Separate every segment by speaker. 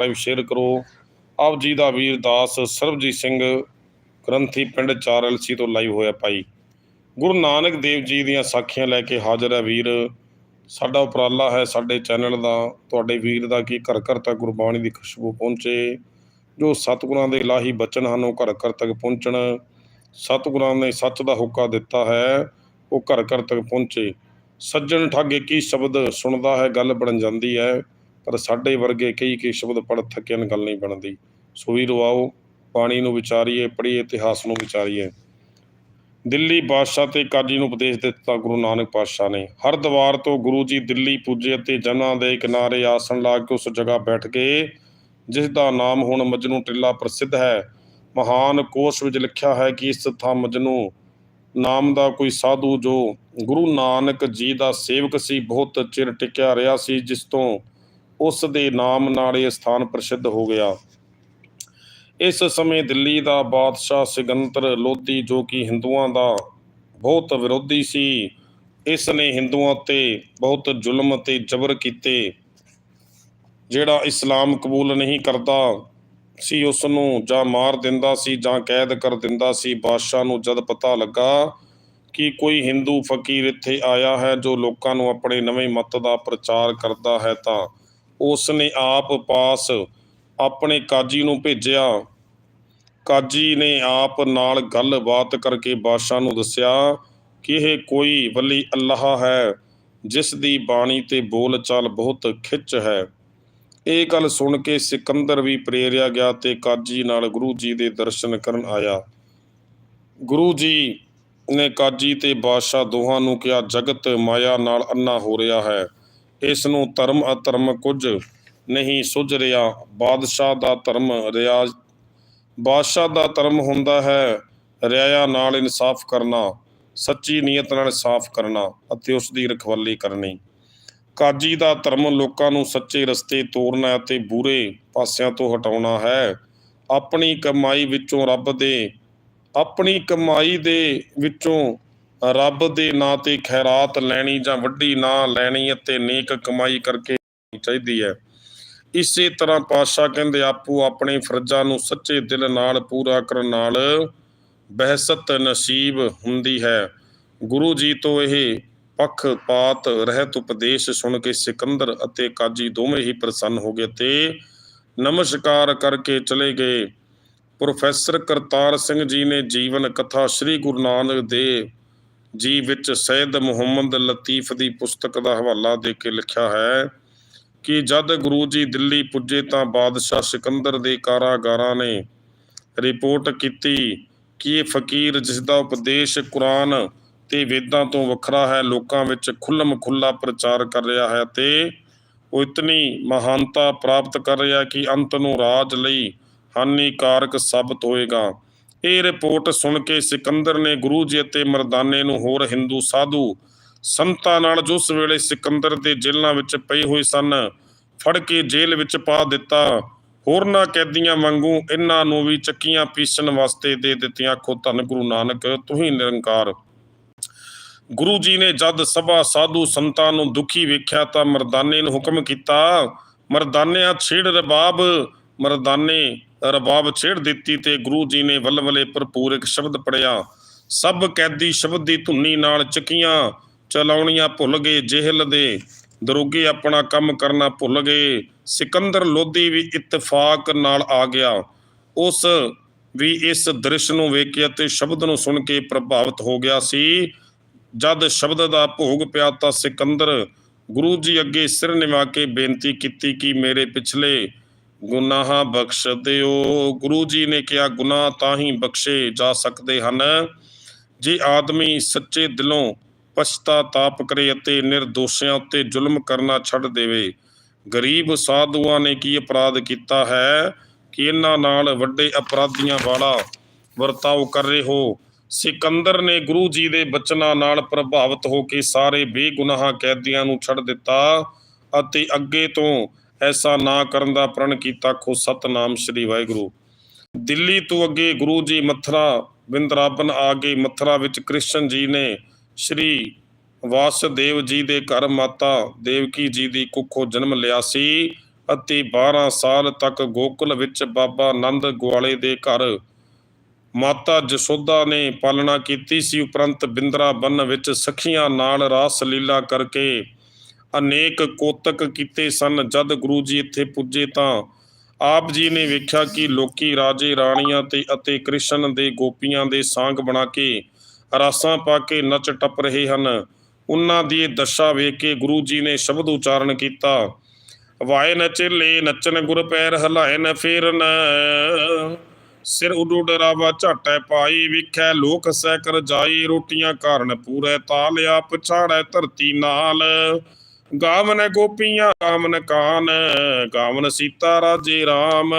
Speaker 1: Subscribe share ਕਰੋ। ਆਪ ਜੀ ਦਾ ਵੀਰ ਦਾਸ ਸਰਬਜੀਤ ਸਿੰਘ ਗ੍ਰੰਥੀ ਪਿੰਡ 4LC ਤੋਂ ਲਾਈਵ ਹੋਇਆ ਭਾਈ। ਗੁਰੂ ਨਾਨਕ ਦੇਵ ਜੀ ਦੀਆਂ ਸਾਖੀਆਂ ਲੈ ਕੇ ਹਾਜ਼ਰ ਹੈ ਵੀਰ। ਸਾਡਾ ਉਪਰਾਲਾ ਹੈ ਸਾਡੇ ਚੈਨਲ ਦਾ। ਤੁਹਾਡੇ ਵੀਰ ਦਾ ਕਿ ਘਰ ਘਰ ਤੱਕ ਗੁਰਬਾਣੀ ਦੀ ਖੁਸ਼ਬੂ ਪਹੁੰਚੇ। ਜੋ ਸਤਿਗੁਰਾਂ ਦੇ ਇਲਾਹੀ ਬਚਨ ਹਨ, ਉਹ ਘਰ ਘਰ ਤੱਕ ਪਹੁੰਚਣ। ਸਤਿਗੁਰਾਂ ਨੇ ਸੱਚ ਦਾ ਹੁਕਾ ਦਿੱਤਾ ਹੈ, ਉਹ ਘਰ ਘਰ ਤੱਕ ਪਹੁੰਚੇ। ਸੱਜਣ ਠੱਗੇ ਕੀ ਸ਼ਬਦ ਸੁਣਦਾ ਹੈ, ਗੱਲ ਬਣ ਜਾਂਦੀ ਹੈ। ਪਰ ਸਾਡੇ ਵਰਗੇ ਕਈ ਕਈ ਸ਼ਬਦ ਪੜ੍ਹ ਥੱਕਿਆਂ ਗੱਲ ਨਹੀਂ ਬਣਦੀ। ਸੋ ਵੀਰੋ ਪਾਣੀ ਨੂੰ ਵਿਚਾਰੀਏ, ਪੜ੍ਹੀਏ, ਇਤਿਹਾਸ ਨੂੰ ਵਿਚਾਰੀਏ। ਦਿੱਲੀ ਬਾਦਸ਼ਾਹ ਤੇ ਕਾਜੀ ਨੂੰ ਉਪਦੇਸ਼ ਦਿੱਤਾ ਗੁਰੂ ਨਾਨਕ ਪਾਤਸ਼ਾਹ ਨੇ। ਹਰ ਦਵਾਰ ਤੋਂ ਗੁਰੂ ਜੀ ਦਿੱਲੀ ਪੁੱਜੇ ਅਤੇ ਜਨਾਂ ਦੇ ਕਿਨਾਰੇ ਆਸਣ ਲਾ ਕੇ ਉਸ ਜਗ੍ਹਾ ਬੈਠ ਗਏ ਜਿਸ ਦਾ ਨਾਮ ਹੁਣ ਮਜਨੂ ਟਿੱਲਾ ਪ੍ਰਸਿੱਧ ਹੈ, ਮਹਾਨ ਕੋਸ਼ ਵਿੱਚ ਲਿਖਿਆ ਹੈ ਕਿ ਇਸ ਥਾਂ ਮਜਨੂ ਨਾਮ ਦਾ ਕੋਈ ਸਾਧੂ ਜੋ ਗੁਰੂ ਨਾਨਕ ਜੀ ਦਾ ਸੇਵਕ ਸੀ, ਬਹੁਤ ਚਿਰ ਟਿਕਿਆ ਰਿਹਾ ਸੀ, ਜਿਸ ਤੋਂ ਉਸ ਦੇ ਨਾਮ ਨਾਲ ਇਹ ਸਥਾਨ ਪ੍ਰਸਿੱਧ ਹੋ ਗਿਆ। ਇਸ ਸਮੇਂ ਦਿੱਲੀ ਦਾ ਬਾਦਸ਼ਾਹ ਸਿਕੰਦਰ ਲੋਧੀ, ਜੋ ਕਿ ਹਿੰਦੂਆਂ ਦਾ ਬਹੁਤ ਵਿਰੋਧੀ ਸੀ, ਇਸ ਨੇ ਹਿੰਦੂਆਂ ਤੇ ਬਹੁਤ ਜ਼ੁਲਮ ਤੇ ਜ਼ਬਰ ਕੀਤੇ। ਜਿਹੜਾ ਇਸਲਾਮ ਕਬੂਲ ਨਹੀਂ ਕਰਦਾ ਸੀ, ਉਸ ਨੂੰ ਜਾਂ ਮਾਰ ਦਿੰਦਾ ਸੀ ਜਾਂ ਕੈਦ ਕਰ ਦਿੰਦਾ ਸੀ, ਬਾਦਸ਼ਾਹ ਨੂੰ ਜਦ ਪਤਾ ਲੱਗਾ ਕਿ ਕੋਈ ਹਿੰਦੂ ਫਕੀਰ ਇੱਥੇ ਆਇਆ ਹੈ, ਜੋ ਲੋਕਾਂ ਨੂੰ ਆਪਣੇ ਨਵੇਂ ਮਤ ਦਾ ਪ੍ਰਚਾਰ ਕਰਦਾ ਹੈ, ਤਾਂ ਉਸ ਨੇ ਆਪ ਪਾਸ ਆਪਣੇ ਕਾਜੀ ਨੂੰ ਭੇਜਿਆ। ਕਾਜੀ ਨੇ ਆਪ ਨਾਲ ਗੱਲਬਾਤ ਕਰਕੇ ਬਾਦਸ਼ਾਹ ਨੂੰ ਦੱਸਿਆ ਕਿ ਇਹ ਕੋਈ ਵਲੀ ਅੱਲਾਹ ਹੈ ਜਿਸ ਦੀ ਬਾਣੀ ਤੇ ਬੋਲ ਚਾਲ ਬਹੁਤ ਖਿੱਚ ਹੈ। ਇਹ ਗੱਲ ਸੁਣ ਕੇ ਸਿਕੰਦਰ ਵੀ ਪ੍ਰੇਰਿਆ ਗਿਆ ਤੇ ਕਾਜੀ ਨਾਲ ਗੁਰੂ ਜੀ ਦੇ ਦਰਸ਼ਨ ਕਰਨ ਆਇਆ। ਗੁਰੂ ਜੀ ਨੇ ਕਾਜੀ ਤੇ ਬਾਦਸ਼ਾਹ ਦੋਹਾਂ ਨੂੰ ਕਿਹਾ, ਜਗਤ ਮਾਇਆ ਨਾਲ ਅੰਨਾ ਹੋ ਰਿਹਾ ਹੈ। ਇਸ ਨੂੰ ਧਰਮ ਅਧਰਮ ਕੁਝ ਨਹੀਂ ਸੁਝ ਰਿਹਾ। ਬਾਦਸ਼ਾਹ ਦਾ ਧਰਮ ਰਿਆਜ਼ ਬਾਦਸ਼ਾਹ ਦਾ ਧਰਮ ਹੁੰਦਾ ਹੈ ਰਿਆਇਆ ਨਾਲ ਇਨਸਾਫ ਕਰਨਾ, ਸੱਚੀ ਨੀਅਤ ਨਾਲ ਸਾਫ਼ ਕਰਨਾ ਅਤੇ ਉਸ ਦੀ ਰਖਵਾਲੀ ਕਰਨੀ। ਕਾਜੀ ਦਾ ਧਰਮ ਲੋਕਾਂ ਨੂੰ ਸੱਚੇ ਰਸਤੇ ਤੋਰਨਾ ਅਤੇ ਬੁਰੇ ਪਾਸਿਆਂ ਤੋਂ ਹਟਾਉਣਾ ਹੈ। ਆਪਣੀ ਕਮਾਈ ਵਿੱਚੋਂ ਰੱਬ ਦੇ ਆਪਣੀ ਕਮਾਈ ਦੇ ਵਿੱਚੋਂ ਰੱਬ ਦੇ ਨਾਂ ਤੇ ਖੈਰਾਤ ਲੈਣੀ ਜਾਂ ਵੱਡੀ ਨਾਂ ਲੈਣੀ ਅਤੇ ਨੇਕ ਕਮਾਈ ਕਰਕੇ ਚਾਹੀਦੀ ਹੈ। ਇਸੇ ਤਰ੍ਹਾਂ ਪਾਤਸ਼ਾਹ ਕਹਿੰਦੇ, ਆਪੋ ਆਪਣੇ ਫਰਜ਼ਾਂ ਨੂੰ ਸੱਚੇ ਦਿਲ ਨਾਲ ਪੂਰਾ ਕਰਨ ਨਾਲ ਬਹਿਸਤ ਨਸੀਬ ਹੁੰਦੀ ਹੈ। ਗੁਰੂ ਜੀ ਤੋਂ ਇਹ ਪੱਖਪਾਤ ਰਹਿਤ ਉਪਦੇਸ਼ ਸੁਣ ਕੇ ਸਿਕੰਦਰ ਅਤੇ ਕਾਜੀ ਦੋਵੇਂ ਹੀ ਪ੍ਰਸੰਨ ਹੋ ਗਏ ਤੇ ਨਮਸਕਾਰ ਕਰਕੇ ਚਲੇ ਗਏ। ਪ੍ਰੋਫੈਸਰ ਕਰਤਾਰ ਸਿੰਘ ਜੀ ਨੇ ਜੀਵਨ ਕਥਾ ਸ੍ਰੀ ਗੁਰੂ ਨਾਨਕ ਦੇਵ ਜੀ ਵਿੱਚ ਸੈਦ ਮੁਹੰਮਦ ਲਤੀਫ ਦੀ ਪੁਸਤਕ ਦਾ ਹਵਾਲਾ ਦੇ ਕੇ ਲਿਖਿਆ ਹੈ ਕਿ ਜਦ ਗੁਰੂ ਜੀ ਦਿੱਲੀ ਪੁੱਜੇ ਤਾਂ ਬਾਦਸ਼ਾਹ ਸਿਕੰਦਰ ਦੇ ਕਾਰਾਗਾਰਾਂ ਨੇ ਰਿਪੋਰਟ ਕੀਤੀ ਕਿ ਇਹ ਫਕੀਰ ਜਿਸ ਦਾ ਉਪਦੇਸ਼ ਕੁਰਾਨ ਤੇ ਵੇਦਾਂ ਤੋਂ ਵੱਖਰਾ ਹੈ, ਲੋਕਾਂ ਵਿੱਚ ਖੁੱਲਮ ਖੁੱਲਾ ਪ੍ਰਚਾਰ ਕਰ ਰਿਹਾ ਹੈ ਤੇ ਉਹ ਇਤਨੀ ਮਹਾਨਤਾ ਪ੍ਰਾਪਤ ਕਰ ਰਿਹਾ ਕਿ ਅੰਤ ਨੂੰ ਰਾਜ ਲਈ ਹਾਨੀਕਾਰਕ ਸਾਬਤ ਹੋਏਗਾ। ਇਹ ਰਿਪੋਰਟ ਸੁਣ ਕੇ ਸਿਕੰਦਰ ਨੇ ਗੁਰੂ ਜੀ ਅਤੇ ਮਰਦਾਨੇ ਨੂੰ ਹੋਰ ਹਿੰਦੂ ਸਾਧੂ ਸੰਤਾਂ ਨਾਲ ਜੋ ਉਸ ਵੇਲੇ ਸਿਕੰਦਰ ਦੇ ਜੇਲ੍ਹਾਂ ਵਿੱਚ ਪਏ ਹੋਏ ਸਨ, ਫੜ ਕੇ ਜੇਲ੍ਹ ਵਿੱਚ ਪਾ ਦਿੱਤਾ। ਹੋਰਨਾਂ ਕੈਦੀਆਂ ਵਾਂਗੂ ਇਹਨਾਂ ਨੂੰ ਵੀ ਚੱਕੀਆਂ ਪੀਸਣ ਵਾਸਤੇ ਦੇ ਦਿੱਤੀਆਂ। ਆਖੋ, ਧੰਨ ਗੁਰੂ ਨਾਨਕ, ਤੂੰ ਨਿਰੰਕਾਰ। ਗੁਰੂ ਜੀ ਨੇ ਜਦ ਸਭਾ ਸਾਧੂ ਸੰਤਾਂ ਨੂੰ ਦੁਖੀ ਵੇਖਿਆ ਤਾਂ ਮਰਦਾਨੇ ਨੂੰ ਹੁਕਮ ਕੀਤਾ, ਮਰਦਾਨਿਆਂ ਛੇੜ ਰਬਾਬ, ਮਰਦਾਨੇ ਰਬਾਬ ਛੇੜ ਦਿੱਤੀ ਤੇ ਗੁਰੂ ਜੀ ਨੇ ਵੱਲਵਲੇ ਭਰਪੂਰ ਇੱਕ ਸ਼ਬਦ ਪੜਿਆ ਸਭ ਕੈਦੀ ਸ਼ਬਦ ਦੀ ਧੁੰਨੀ ਨਾਲ ਚੱਕੀਆਂ ਚਲਾਉਣੀਆਂ ਭੁੱਲ ਗਏ, ਜੇਹਲ ਦੇ ਦਰੋਗੇ ਆਪਣਾ ਕੰਮ ਕਰਨਾ ਭੁੱਲ ਗਏ। ਸਿਕੰਦਰ ਲੋਧੀ ਵੀ ਇਤਫਾਕ ਨਾਲ ਆ ਗਿਆ। ਉਸ ਵੀ ਇਸ ਦ੍ਰਿਸ਼ ਨੂੰ ਵੇਖ ਕੇ ਅਤੇ ਸ਼ਬਦ ਨੂੰ ਸੁਣ ਕੇ ਪ੍ਰਭਾਵਿਤ ਹੋ ਗਿਆ ਸੀ। ਜਦ ਸ਼ਬਦ ਦਾ ਭੋਗ ਪਿਆ ਤਾਂ ਸਿਕੰਦਰ ਗੁਰੂ ਜੀ ਅੱਗੇ ਸਿਰ ਨਿਵਾ ਕੇ ਬੇਨਤੀ ਕੀਤੀ ਕਿ ਮੇਰੇ ਪਿਛਲੇ ਗੁਨਾਹ ਬਖਸ਼ ਦਿਓ ਗੁਰੂ ਜੀ ਨੇ ਕਿਹਾ, ਗੁਨਾਹ ਤਾਂ ਹੀ ਬਖਸ਼ੇ ਜਾ ਸਕਦੇ ਹਨ। ਜੇ ਆਦਮੀ ਸੱਚੇ ਦਿਲੋਂ ਪਛਤਾਤਾਪ ਕਰੇ ਅਤੇ ਨਿਰਦੋਸ਼ਿਆਂ ਉੱਤੇ ਜ਼ੁਲਮ ਕਰਨਾ ਛੱਡ ਦੇਵੇ, ਗਰੀਬ ਸਾਧੂਆਂ ਨੇ ਕੀ ਅਪਰਾਧ ਕੀਤਾ ਹੈ ਕਿ ਇਹਨਾਂ ਨਾਲ ਵੱਡੇ ਅਪਰਾਧੀਆਂ ਵਾਲਾ ਵਰਤਾਓ ਕਰ ਰਹੇ ਹੋ? ਸਿਕੰਦਰ ਨੇ ਗੁਰੂ ਜੀ ਦੇ ਬਚਨਾਂ ਨਾਲ ਪ੍ਰਭਾਵਿਤ ਹੋ ਕੇ ਸਾਰੇ ਬੇਗੁਨਾਹ ਕੈਦੀਆਂ ਨੂੰ ਛੱਡ ਦਿੱਤਾ ਅਤੇ ਅੱਗੇ ਤੋਂ ਐਸਾ ਨਾ ਕਰਨ ਦਾ ਪ੍ਰਣ ਕੀਤਾ ਖੋ ਸਤਨਾਮ ਸ੍ਰੀ ਵਾਹਿਗੁਰੂ। ਦਿੱਲੀ ਤੋਂ ਅੱਗੇ ਗੁਰੂ ਜੀ ਮਥਰਾ ਵਿੰਦਰਾਬਨ ਆ ਗਏ। ਮਥਰਾ ਵਿੱਚ ਕ੍ਰਿਸ਼ਨ ਜੀ ਨੇ ਸ਼੍ਰੀ ਵਾਸੁਦੇਵ ਜੀ ਦੇ ਘਰ ਮਾਤਾ ਦੇਵਕੀ ਜੀ ਦੀ ਕੁੱਖੋਂ ਜਨਮ ਲਿਆ ਸੀ ਅਤੇ 12 ਸਾਲ ਤੱਕ ਗੋਕੁਲ ਵਿੱਚ ਬਾਬਾ ਨੰਦ ਗਵਾਲੇ ਦੇ ਘਰ ਮਾਤਾ ਜਸੋਦਾ ਨੇ ਪਾਲਣਾ ਕੀਤੀ ਸੀ। ਉਪਰੰਤ ਬਿੰਦਰਾ ਬੰਨ ਵਿੱਚ ਸਖੀਆਂ ਨਾਲ ਰਾਸ ਲੀਲਾ ਕਰਕੇ ਅਨੇਕ ਕੋਤਕ ਕੀਤੇ ਸਨ। ਜਦ ਗੁਰੂ ਜੀ ਇੱਥੇ ਪੁੱਜੇ ਤਾਂ ਆਪ ਜੀ ਨੇ ਵੇਖਿਆ ਕਿ ਲੋਕੀ ਰਾਜੇ, ਰਾਣੀਆਂ ਤੇ ਅਤੇ ਕ੍ਰਿਸ਼ਨ ਦੇ ਗੋਪੀਆਂ ਦੇ ਸਾਂਗ ਬਣਾ ਕੇ ਰਾਸਾਂ ਪਾ ਕੇ ਨੱਚ ਟੱਪ ਰਹੇ ਹਨ। ਉਹਨਾਂ ਦੀ ਦਸ਼ਾ ਵੇਖ ਕੇ ਗੁਰੂ ਜੀ ਨੇ ਸ਼ਬਦ ਉਚਾਰਨ ਕੀਤਾ। ਵਾਏ ਨਚਲੇ ਨੱਚਨ ਗੁਰ ਪੈਰ ਹਲਾਏ ਨ ਫੇਰਨ ਸਿਰ ਉਡੁਡ ਰਾਵਾ ਝਾਟੈ ਪਾਈ, ਵਿਖੈ ਲੋਕ ਸਹਿ ਕਰ ਜਾਈ, ਰੋਟੀਆਂ ਕਾਰਨ ਪੂਰੇ ਤਾਲਿਆ ਪਛਾੜੈ ਧਰਤੀ ਨਾਲ। ਗਾਵਨ ਗੋਪੀਆਂ, ਗਾਵਨ ਕਾਨ, ਗਾਵਨ ਸੀਤਾ ਰਾਜੇ RAM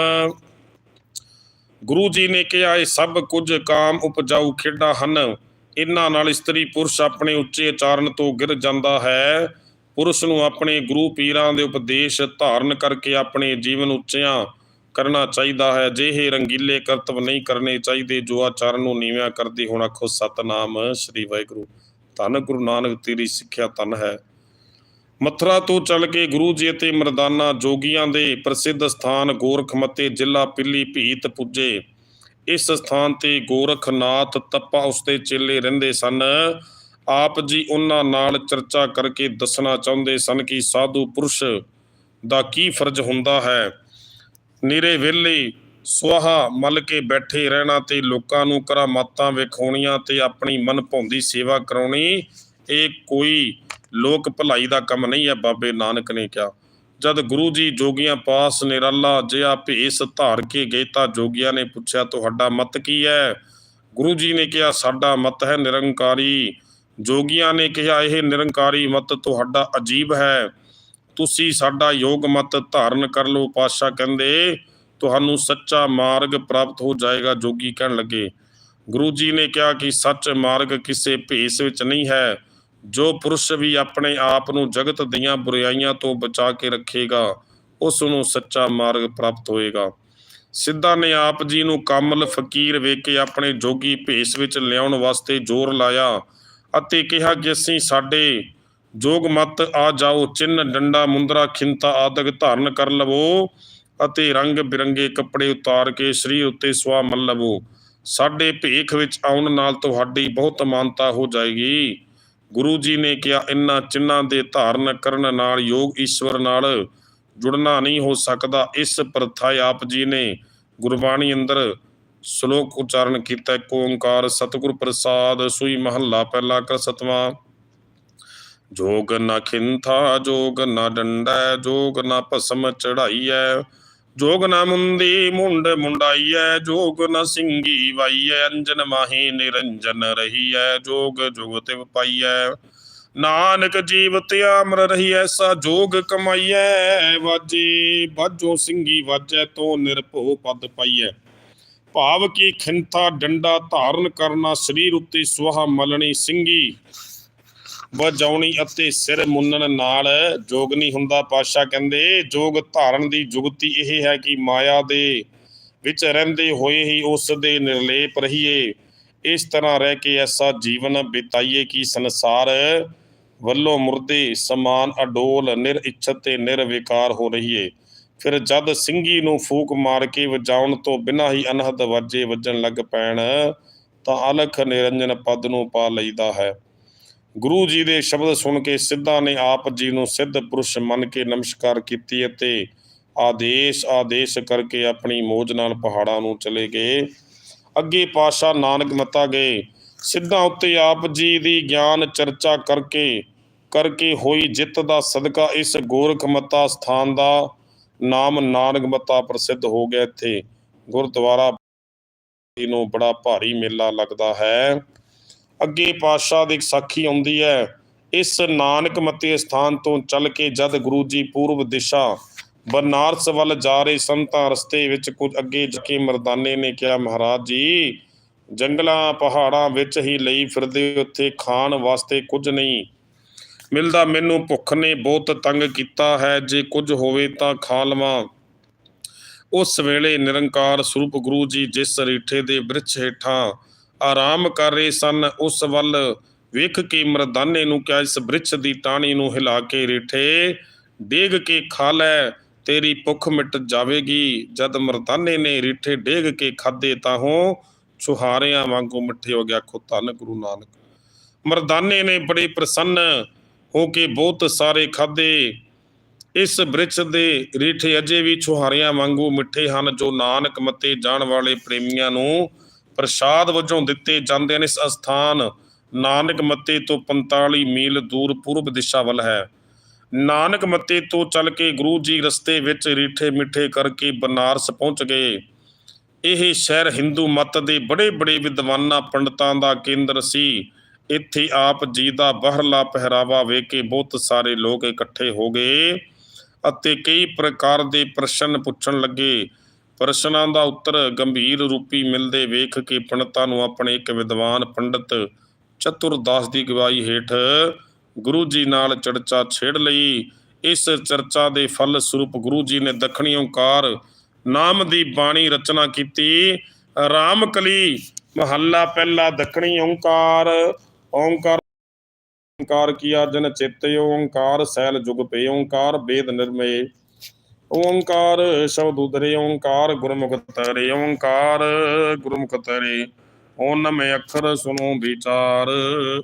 Speaker 1: ਗੁਰੂ ਜੀ ਨੇ ਕਿਹਾ, ਇਹ ਸਭ ਕੁਝ ਕਾਮ ਉਪਜਾਊ ਖੇਡਾਂ ਹਨ। ਇਹਨਾਂ ਨਾਲ ਇਸਤਰੀ ਪੁਰਸ਼ ਆਪਣੇ ਉੱਚੇ ਉਚਾਰਨ ਤੋਂ ਗਿਰ ਜਾਂਦਾ ਹੈ। ਪੁਰਸ਼ ਨੂੰ ਆਪਣੇ ਗੁਰੂ ਪੀਰਾਂ ਦੇ ਉਪਦੇਸ਼ ਧਾਰਨ ਕਰਕੇ ਆਪਣੇ ਜੀਵਨ ਉੱਚਿਆਂ ਕਰਨਾ ਚਾਹੀਦਾ ਹੈ। ਜਿਹੇ ਰੰਗੀਲੇ ਕਰਤਵ ਨਹੀਂ ਕਰਨੇ ਚਾਹੀਦੇ, ਜੋ ਆਚਰਨ ਨੂੰ ਨੀਵਿਆਂ ਕਰਦੇ ਹੁਣ ਆਖੋ ਸਤਨਾਮ ਸ੍ਰੀ ਵਾਹਿਗੁਰੂ। ਧੰਨ ਗੁਰੂ ਨਾਨਕ, ਤੇਰੀ ਸਿੱਖਿਆ ਧੰਨ ਹੈ। ਮਥੁਰਾ ਤੋਂ ਚੱਲ ਕੇ ਗੁਰੂ ਜੀ ਅਤੇ ਮਰਦਾਨਾ ਜੋਗੀਆਂ ਦੇ ਪ੍ਰਸਿੱਧ ਸਥਾਨ ਗੋਰਖਮਤੇ ਜ਼ਿਲ੍ਹਾ ਪਿੱਲੀ ਭੀਤ ਪੁੱਜੇ। ਇਸ ਸਥਾਨ ਤੇ ਗੋਰਖਨਾਥ ਤੱਪਾ ਉਸਦੇ ਚੇਲੇ ਰਹਿੰਦੇ ਸਨ। ਆਪ ਜੀ ਉਹਨਾਂ ਨਾਲ ਚਰਚਾ ਕਰਕੇ ਦੱਸਣਾ ਚਾਹੁੰਦੇ ਸਨ ਕਿ ਸਾਧੂ ਪੁਰਸ਼ ਦਾ ਕੀ ਫਰਜ਼ ਹੁੰਦਾ ਹੈ। ਨਿਰੇ ਵਿਹਲੇ ਸੁਆਹਾ ਮਲ ਕੇ ਬੈਠੇ ਰਹਿਣਾ ਤੇ ਲੋਕਾਂ ਨੂੰ ਕਰਾਮਾਤਾਂ ਵਿਖਾਉਣੀਆਂ ਤੇ ਆਪਣੀ ਮਨ ਭਾਉਂਦੀ ਸੇਵਾ ਕਰਾਉਣੀ, ਇਹ ਕੋਈ ਲੋਕ ਭਲਾਈ ਦਾ ਕੰਮ ਨਹੀਂ ਹੈ, ਬਾਬੇ ਨਾਨਕ ਨੇ ਕਿਹਾ। ਜਦ ਗੁਰੂ ਜੀ ਜੋਗੀਆਂ ਪਾਸ ਨਿਰਾਲਾ ਜਿਹਾ ਭੇਸ ਧਾਰ ਕੇ ਗਏ ਤਾਂ ਜੋਗੀਆਂ ਨੇ ਪੁੱਛਿਆ, ਤੁਹਾਡਾ ਮਤ ਕੀ ਹੈ? ਗੁਰੂ ਜੀ ਨੇ ਕਿਹਾ, ਸਾਡਾ ਮਤ ਹੈ ਨਿਰੰਕਾਰੀ। ਜੋਗੀਆਂ ਨੇ ਕਿਹਾ, ਇਹ ਨਿਰੰਕਾਰੀ ਮਤ ਤੁਹਾਡਾ ਅਜੀਬ ਹੈ। ਤੁਸੀਂ ਸਾਡਾ ਯੋਗ ਮਤ ਧਾਰਨ ਕਰ ਲਓ ਪਾਤਸ਼ਾਹ ਕਹਿੰਦੇ। ਤੁਹਾਨੂੰ ਸੱਚਾ ਮਾਰਗ ਪ੍ਰਾਪਤ ਹੋ ਜਾਏਗਾ, ਜੋਗੀ ਕਹਿਣ ਲੱਗੇ। ਗੁਰੂ ਜੀ ਨੇ ਕਿਹਾ ਕਿ ਸੱਚ ਮਾਰਗ ਕਿਸੇ ਭੇਸ ਵਿੱਚ ਨਹੀਂ ਹੈ। ਜੋ ਪੁਰਸ਼ ਵੀ ਆਪਣੇ ਆਪ ਨੂੰ ਜਗਤ ਦੀਆਂ ਬੁਰਾਈਆਂ ਤੋਂ ਬਚਾ ਕੇ ਰੱਖੇਗਾ, ਉਸ ਨੂੰ ਸੱਚਾ ਮਾਰਗ ਪ੍ਰਾਪਤ ਹੋਏਗਾ। ਸਿੱਧਾ ਨੇ ਆਪ ਜੀ ਨੂੰ ਕਾਮਲ ਫਕੀਰ ਵੇਖ ਕੇ ਆਪਣੇ ਜੋਗੀ ਭੇਸ ਵਿੱਚ ਲਿਆਉਣ ਵਾਸਤੇ ਜ਼ੋਰ ਲਾਇਆ ਅਤੇ ਕਿਹਾ ਕਿ ਅਸੀਂ ਸਾਡੇ ਜੋਗ ਮਤ ਆ ਜਾਓ ਚਿੰਨ ਡੰਡਾ, ਮੁੰਦਰਾ, ਖਿੰਤਾ ਆਦਿਕ ਧਾਰਨ ਕਰ ਲਵੋ ਅਤੇ ਰੰਗ ਬਿਰੰਗੇ ਕੱਪੜੇ ਉਤਾਰ ਕੇ ਸਰੀਰ ਉੱਤੇ ਸਵਾ ਮਲ ਲਵੋ। ਸਾਡੇ ਭੇਖ ਵਿੱਚ ਆਉਣ ਨਾਲ ਤੁਹਾਡੀ ਬਹੁਤ ਮਾਨਤਾ ਹੋ ਜਾਏਗੀ। ਗੁਰੂ ਜੀ ਨੇ ਕਿਹਾ, ਇਨ੍ਹਾਂ ਚਿੰਨਾਂ ਦੇ ਧਾਰਨ ਕਰਨ ਨਾਲ ਯੋਗ ਈਸ਼ਵਰ ਨਾਲ ਜੁੜਨਾ ਨਹੀਂ ਹੋ ਸਕਦਾ। ਇਸ ਪ੍ਰਥਾ ਆਪ ਜੀ ਨੇ ਗੁਰਬਾਣੀ ਅੰਦਰ ਸ਼ਲੋਕ ਉਚਾਰਨ ਕੀਤਾ, ਇੱਕ ਓੰਕਾਰ ਸਤਿਗੁਰ ਪ੍ਰਸਾਦ ਸੂਈ ਮਹੱਲਾ ਪਹਿਲਾ ਕਰ ਸਤਵਾਂ। ਜੋਗ ਨਾ ਖਿੰਥਾ, ਜੋਗ ਨਾ ਡੰਡਾ, ਜੋਗ ਨਾ ਭਸਮ ਚੜਾਈਐ ਜੋਗ ਨਾ ਮੁੰਦੀ ਮੁੰਡ ਮੁੰਡਾਈਐ, ਜੋਗ ਨਾ ਸਿੰਘੀ ਵਾਈਐ, ਅੰਜਨ ਮਾਹੀ ਨਿਰੰਜਨ ਰਹੀਐ, ਜੋਗ ਜੁਗ ਤਿਵ ਪਾਈਐ। ਨਾਨਕ ਜੀਵਤ ਅਮਰ ਰਹੀ ਐਸਾ ਜੋਗ ਕਮਾਈਐ, ਵਾਜੀ ਬਾਜੋ ਸਿੰਘੀ ਵਾਜੈ, ਤੋਂ ਨਿਰਭਉ ਪਦ ਪਾਈਐ। ਭਾਵ ਕੀ ਖਿੰਥਾ ਡੰਡਾ ਧਾਰਨ ਕਰਨਾ, ਸਰੀਰ ਉੱਤੇ ਸੁਹਾ ਮਲਣੀ ਸਿੰਘੀ ਵਜਾਉਣੀ ਅਤੇ ਸਿਰ ਮੁੰਨਣ ਨਾਲ ਜੋਗ ਨਹੀਂ ਹੁੰਦਾ ਪਾਸ਼ਾ ਕਹਿੰਦੇ, ਜੋਗ ਧਾਰਨ ਦੀ ਜੁਗਤੀ ਇਹ ਹੈ ਕਿ ਮਾਇਆ ਦੇ ਵਿੱਚ ਰਹਿੰਦੇ ਹੋਏ ਹੀ ਉਸ ਦੇ ਨਿਰਲੇਪ ਰਹੀਏ। ਇਸ ਤਰ੍ਹਾਂ ਰਹਿ ਕੇ ਐਸਾ ਜੀਵਨ ਬਿਤਾਈਏ ਕਿ ਸੰਸਾਰ ਵੱਲੋਂ ਮੁਰਦੇ ਸਮਾਨ ਅਡੋਲ, ਨਿਰ ਇੱਛਤ ਤੇ ਨਿਰਵਿਕਾਰ ਹੋ ਰਹੀਏ। ਫਿਰ ਜਦ ਸਿੰਘੀ ਨੂੰ ਫੂਕ ਮਾਰ ਕੇ ਵਜਾਉਣ ਤੋਂ ਬਿਨਾਂ ਹੀ ਅਨਹਦ ਵਾਜੇ ਵੱਜਣ ਲੱਗ ਪੈਣ, ਤਾਂ ਅਲਖ ਨਿਰੰਜਨ ਪਦ ਨੂੰ ਪਾ ਲਈਦਾ ਹੈ। ਗੁਰੂ ਜੀ ਦੇ ਸ਼ਬਦ ਸੁਣ ਕੇ ਸਿੱਧਾ ਨੇ ਆਪ ਜੀ ਨੂੰ ਸਿੱਧ ਪੁਰਸ਼ ਮੰਨ ਕੇ ਨਮਸਕਾਰ ਕੀਤੀ ਅਤੇ ਆਦੇਸ਼ ਆਦੇਸ਼ ਕਰਕੇ ਆਪਣੀ ਮੋਜ ਨਾਲ ਪਹਾੜਾਂ ਨੂੰ ਚਲੇ ਗਏ। ਅੱਗੇ ਪਾਸ਼ਾ ਨਾਨਕ ਮਤਾ ਗਏ। ਸਿੱਧਾਂ ਉੱਤੇ ਆਪ ਜੀ ਦੀ ਗਿਆਨ ਚਰਚਾ ਕਰਕੇ ਕਰਕੇ ਹੋਈ ਜਿੱਤ ਦਾ ਸਦਕਾ ਇਸ ਗੋਰਖ ਮਤਾ ਸਥਾਨ ਦਾ ਨਾਮ ਨਾਨਕ ਮਤਾ ਪ੍ਰਸਿੱਧ ਹੋ ਗਿਆ ਇੱਥੇ। ਗੁਰਦੁਆਰਾ ਨੂੰ ਬੜਾ ਭਾਰੀ ਮੇਲਾ ਲੱਗਦਾ ਹੈ। ਅੱਗੇ ਪਾਤਸ਼ਾਹ ਦੀ ਸਾਖੀ ਆਉਂਦੀ ਹੈ। ਇਸ ਨਾਨਕ ਮਤੇ ਸਥਾਨ ਤੋਂ ਚੱਲ ਕੇ ਜਦ ਗੁਰੂ ਜੀ ਪੂਰਬ ਦਿਸ਼ਾ ਬਨਾਰਸ ਵੱਲ ਜਾ ਰਹੇ ਸਨ ਤਾਂ ਰਸਤੇ ਵਿੱਚ ਕੁਝ ਅੱਗੇ ਜਾ ਕੇ ਮਰਦਾਨੇ ਨੇ ਕਿਹਾ, ਮਹਾਰਾਜ ਜੀ, ਜੰਗਲਾਂ ਪਹਾੜਾਂ ਵਿੱਚ ਹੀ ਲਈ ਫਿਰਦੇ ਉੱਥੇ ਖਾਣ ਵਾਸਤੇ ਕੁਝ ਨਹੀਂ। ਮਿਲਦਾ ਮੈਨੂੰ ਭੁੱਖ ਨੇ ਬਹੁਤ ਤੰਗ ਕੀਤਾ ਹੈ, ਜੇ ਕੁਝ ਹੋਵੇ ਤਾਂ ਖਾ ਲਵਾਂ। ਉਸ ਵੇਲੇ ਨਿਰੰਕਾਰ ਸਰੂਪ ਗੁਰੂ ਜੀ ਜਿਸ ਰੀਠੇ ਦੇ ਬ੍ਰਿਛ ਹੇਠਾਂ ਆਰਾਮ ਕਰ ਰਹੇ ਸਨ। ਉਸ ਵੱਲ ਵੇਖ ਕੇ ਮਰਦਾਨੇ ਨੂੰ ਕਿਹਾ, ਇਸ ਬ੍ਰਿਛ ਦੀ ਟਾਣੀ ਨੂੰ ਹਿਲਾ ਕੇ ਰੀਠੇ, ਡੇਗ ਕੇ ਖਾ ਲੈ, ਤੇਰੀ ਭੁੱਖ ਮਿਟ ਜਾਵੇਗੀ। ਜਦ ਮਰਦਾਨੇ ਨੇ ਰੀਠੇ ਡੇਗ ਕੇ ਖਾਦੇ ਤਾਂ ਹੋ ਛੁਹਾਰਿਆਂ ਵਾਂਗੂ ਮਿੱਠੇ ਹੋ ਗਿਆ। ਖੋ ਧੰਨ ਗੁਰੂ ਨਾਨਕ। ਮਰਦਾਨੇ ਨੇ ਬੜੇ ਪ੍ਰਸੰਨ ਹੋ ਕੇ ਬਹੁਤ ਸਾਰੇ ਖਾਦੇ ਇਸ ਬ੍ਰਿਛ ਦੇ ਰੀਠੇ ਅਜੇ ਵੀ ਛੁਹਾਰਿਆਂ ਵਾਂਗੂ ਮਿੱਠੇ ਹਨ, ਜੋ ਨਾਨਕ ਮਤੇ ਜਾਣ ਵਾਲੇ ਪ੍ਰੇਮੀਆਂ ਨੂੰ ਪ੍ਰਸਾਦ ਵਜੋਂ ਦਿੱਤੇ ਜਾਂਦੇ ਨੇ ਇਸ ਅਸਥਾਨ ਨਾਨਕ ਮੱਤੇ ਤੋਂ 45 ਮੀਲ ਦੂਰ ਪੂਰਬ ਦਿਸ਼ਾ ਵੱਲ ਹੈ। ਨਾਨਕ ਮੱਤੇ ਤੋਂ ਚੱਲ ਕੇ ਗੁਰੂ ਜੀ ਰਸਤੇ ਵਿੱਚ ਰੀਠੇ ਮਿੱਠੇ ਕਰਕੇ ਬਨਾਰਸ ਪਹੁੰਚ ਗਏ। ਇਹ ਸ਼ਹਿਰ ਹਿੰਦੂ ਮਤ ਦੇ ਬੜੇ ਬੜੇ ਵਿਦਵਾਨਾਂ ਪੰਡਤਾਂ ਦਾ ਕੇਂਦਰ ਸੀ। ਇੱਥੇ ਆਪ ਜੀ ਦਾ ਬਾਹਰਲਾ ਪਹਿਰਾਵਾ ਵੇਖ ਕੇ ਬਹੁਤ ਸਾਰੇ ਲੋਕ ਇਕੱਠੇ ਹੋ ਗਏ ਅਤੇ ਕਈ ਪ੍ਰਕਾਰ ਦੇ ਪ੍ਰਸ਼ਨ ਪੁੱਛਣ ਲੱਗੇ। ਪ੍ਰਸ਼ਨਾਂ ਦਾ ਉੱਤਰ ਗੰਭੀਰ ਰੂਪੀ ਮਿਲਦੇ ਵੇਖ ਕੇ ਪੰਡਤਾਂ ਨੂੰ ਆਪਣੇ ਇੱਕ ਵਿਦਵਾਨ ਪੰਡਤ ਚਤੁਰਦਾਸ ਦੀ ਗਵਾਹੀ ਹੇਠ ਗੁਰੂ ਜੀ ਨਾਲ ਚਰਚਾ ਛੇੜ ਲਈ। ਇਸ ਚਰਚਾ ਦੇ ਫਲ ਸਰੂਪ ਗੁਰੂ ਜੀ ਨੇ ਦੱਖਣੀ ਓੰਕਾਰ ਨਾਮ ਦੀ ਬਾਣੀ ਰਚਨਾ ਕੀਤੀ। ਰਾਮਕਲੀ, ਮਹੱਲਾ ਪਹਿਲਾ ਦੱਖਣੀ ਓੰਕਾਰ। ਓੰਕਾਰ ਓੰਕਾਰ ਕੀਆ ਜਨ ਚਿਤ ਓੰਕਾਰ, ਸੈਲ ਜੁਗ ਪੇ ਓੰਕਾਰ, ਬੇਦ ਨਿਰਮੇ। ਓੰਕਾਰ ਸ਼ਬਦ ਉਦਰੇ ਓੰਕਾਰ ਗੁਰਮੁਖ ਤਰੇ ਓੰਕਾਰ ਗੁਰਮੁਖ ਤਰੇ ਓਨਮ ਅੱਖਰ ਸੁਨੋ ਵਿਚਾਰ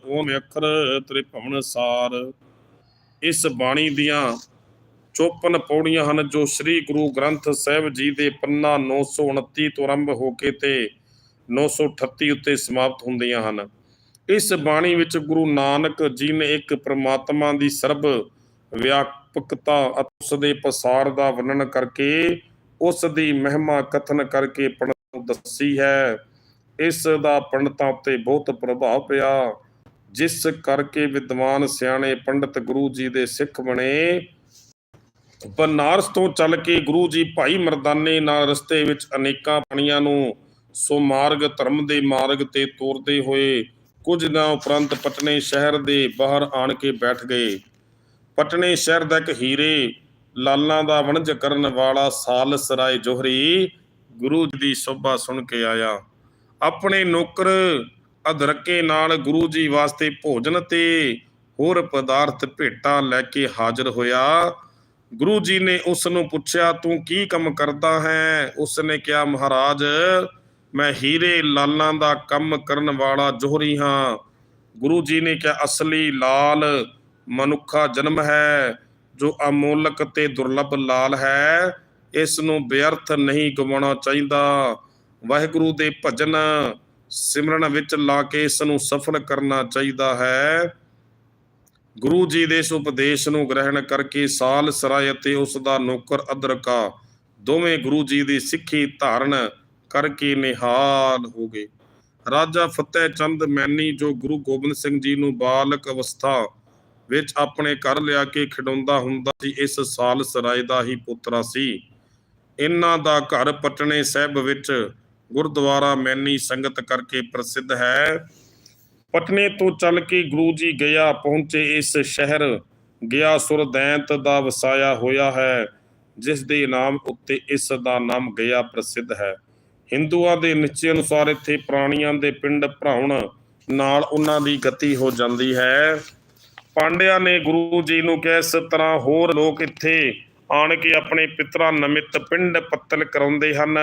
Speaker 1: ਓਮ ਅੱਖਰ ਤ੍ਰਿਭਵਨ ਸਾਰ। ਇਸ ਬਾਣੀ ਦੀਆਂ 54 ਪੌੜੀਆਂ ਹਨ ਜੋ ਸ੍ਰੀ ਗੁਰੂ ਗ੍ਰੰਥ ਸਾਹਿਬ ਜੀ ਦੇ ਪੰਨਾ 929 ਤੋਂ ਆਰੰਭ ਹੋ ਕੇ ਤੇ 938 ਉੱਤੇ ਸਮਾਪਤ ਹੁੰਦੀਆਂ ਹਨ। ਇਸ ਬਾਣੀ ਵਿੱਚ ਗੁਰੂ ਨਾਨਕ ਜੀ ਨੇ ਇੱਕ ਪ੍ਰਮਾਤਮਾ ਦੀ ਸਰਬ ਵਿਆਪਕਤਾ ਉਸ ਦੇ ਪਸਾਰ ਦਾ ਵਰਣਨ ਕਰਕੇ ਉਸ ਦੀ ਮਹਿਮਾ ਕਥਨ ਕਰਕੇ ਪੰਡਤ ਨੂੰ ਦੱਸੀ ਹੈ। ਇਸ ਦਾ ਪੰਡਤਾਂ ਉੱਤੇ ਬਹੁਤ ਪ੍ਰਭਾਵ ਪਿਆ। ਜਿਸ ਕਰਕੇ ਵਿਦਵਾਨ ਸਿਆਣੇ ਪੰਡਤ ਗੁਰੂ ਜੀ ਦੇ ਸਿੱਖ ਬਣੇ। ਬਨਾਰਸ ਤੋਂ ਚੱਲ ਕੇ ਗੁਰੂ ਜੀ ਭਾਈ ਮਰਦਾਨੇ ਨਾਲ ਰਸਤੇ ਵਿੱਚ ਅਨੇਕਾਂ ਪਾਣੀਆਂ ਨੂੰ ਸੋ ਮਾਰਗ ਧਰਮ ਦੇ ਮਾਰਗ ਤੇ ਤੋਰਦੇ ਹੋਏ ਕੁਝ ਦਿਨਾਂ ਉਪਰੰਤ ਪਟਨੇ ਸ਼ਹਿਰ ਦੇ ਬਾਹਰ ਆਣ ਕੇ ਬੈਠ ਗਏ। ਪਟਨੇ ਸ਼ਹਿਰ ਦਾ ਇੱਕ ਹੀਰੇ ਲਾਲਾਂ ਦਾ ਵਣਜ ਕਰਨ ਵਾਲਾ ਸਾਲਸ ਰਾਏ ਜੋਹਰੀ ਗੁਰੂ ਜੀ ਦੀ ਸੋਭਾ ਸੁਣ ਕੇ ਆਇਆ। ਆਪਣੇ ਨੌਕਰ ਅਦਰਕੇ ਨਾਲ ਗੁਰੂ ਜੀ ਵਾਸਤੇ ਭੋਜਨ ਤੇ ਹੋਰ ਪਦਾਰਥ ਭੇਟਾ ਲੈ ਕੇ ਹਾਜ਼ਰ ਹੋਇਆ। ਗੁਰੂ ਜੀ ਨੇ ਉਸ ਨੂੰ ਪੁੱਛਿਆ, ਤੂੰ ਕੀ ਕੰਮ ਕਰਦਾ ਹੈ? ਉਸ ਨੇ ਕਿਹਾ, ਮਹਾਰਾਜ, ਮੈਂ ਹੀਰੇ ਲਾਲਾਂ ਦਾ ਕੰਮ ਕਰਨ ਵਾਲਾ ਜੋਹਰੀ ਹਾਂ। ਗੁਰੂ ਜੀ ਨੇ ਕਿਹਾ, ਅਸਲੀ ਲਾਲ ਮਨੁੱਖਾ ਜਨਮ ਹੈ, ਜੋ ਅਮੋਲਕ ਤੇ ਦੁਰਲੱਭ ਲਾਲ ਹੈ ਇਸ ਨੂੰ ਬੇਅਰਥ ਨਹੀਂ ਗਵਾਉਣਾ ਚਾਹੀਦਾ। ਵਾਹਿਗੁਰੂ ਦੇ ਭਜਨ ਸਿਮਰਨ ਵਿੱਚ ਲਾ ਕੇ ਇਸ ਨੂੰ ਸਫਲ ਕਰਨਾ ਚਾਹੀਦਾ ਹੈ। ਗੁਰੂ ਜੀ ਦੇ ਇਸ ਉਪਦੇਸ਼ ਨੂੰ ਗ੍ਰਹਿਣ ਕਰਕੇ ਸਾਲ ਸਰਾਏ ਅਤੇ ਉਸ ਦਾ ਨੌਕਰ ਅਦਰਕਾ ਦੋਵੇਂ ਗੁਰੂ ਜੀ ਦੀ ਸਿੱਖੀ ਧਾਰਨ ਕਰਕੇ ਨਿਹਾਲ ਹੋ ਗਏ। ਰਾਜਾ ਫਤਿਹ ਚੰਦ ਮੈਨੀ, ਜੋ ਗੁਰੂ ਗੋਬਿੰਦ ਸਿੰਘ ਜੀ ਨੂੰ ਬਾਲਕ ਅਵਸਥਾ ਵਿੱਚ ਆਪਣੇ ਘਰ ਲਿਆ ਕੇ ਖਿਡਾਉਂਦਾ ਹੁੰਦਾ ਸੀ, ਇਸ ਸਾਲ ਸਰਾਏ ਦਾ ਹੀ ਪੁੱਤਰਾ ਸੀ। ਇਹਨਾਂ ਦਾ ਘਰ ਪਟਨੇ ਸਾਹਿਬ ਵਿੱਚ ਗੁਰਦੁਆਰਾ ਮੈਨੀ ਸੰਗਤ ਕਰਕੇ ਪ੍ਰਸਿੱਧ ਹੈ। ਪਟਨੇ ਤੋਂ ਚੱਲ ਕੇ ਗੁਰੂ ਜੀ ਗਿਆ, ਪਹੁੰਚੇ ਇਸ ਸ਼ਹਿਰ। ਗਿਆ ਸੁਰਦੈਂਤ ਦਾ ਵਸਾਇਆ ਹੋਇਆ ਹੈ, ਜਿਸ ਦੇ ਨਾਮ ਉੱਤੇ ਇਸ ਦਾ ਨਾਮ ਗਿਆ ਪ੍ਰਸਿੱਧ ਹੈ। ਹਿੰਦੂਆਂ ਦੇ ਨਿਸ਼ਚੇ ਅਨੁਸਾਰ ਇੱਥੇ ਪ੍ਰਾਣੀਆਂ ਦੇ ਪਿੰਡ ਭਰਾਉਣ ਨਾਲ ਉਹਨਾਂ ਦੀ ਗਤੀ ਹੋ ਜਾਂਦੀ ਹੈ। ਪਾਂਡਿਆਂ ਨੇ ਗੁਰੂ ਜੀ ਨੂੰ ਕਿਹਾ, ਇਸ ਤਰ੍ਹਾਂ ਹੋਰ ਲੋਕ ਇੱਥੇ ਆਣ ਕੇ ਆਪਣੇ ਪਿਤਰਾਂ ਨਮਿਤ ਪਿੰਡ ਪੱਤਲ ਕਰਾਉਂਦੇ ਹਨ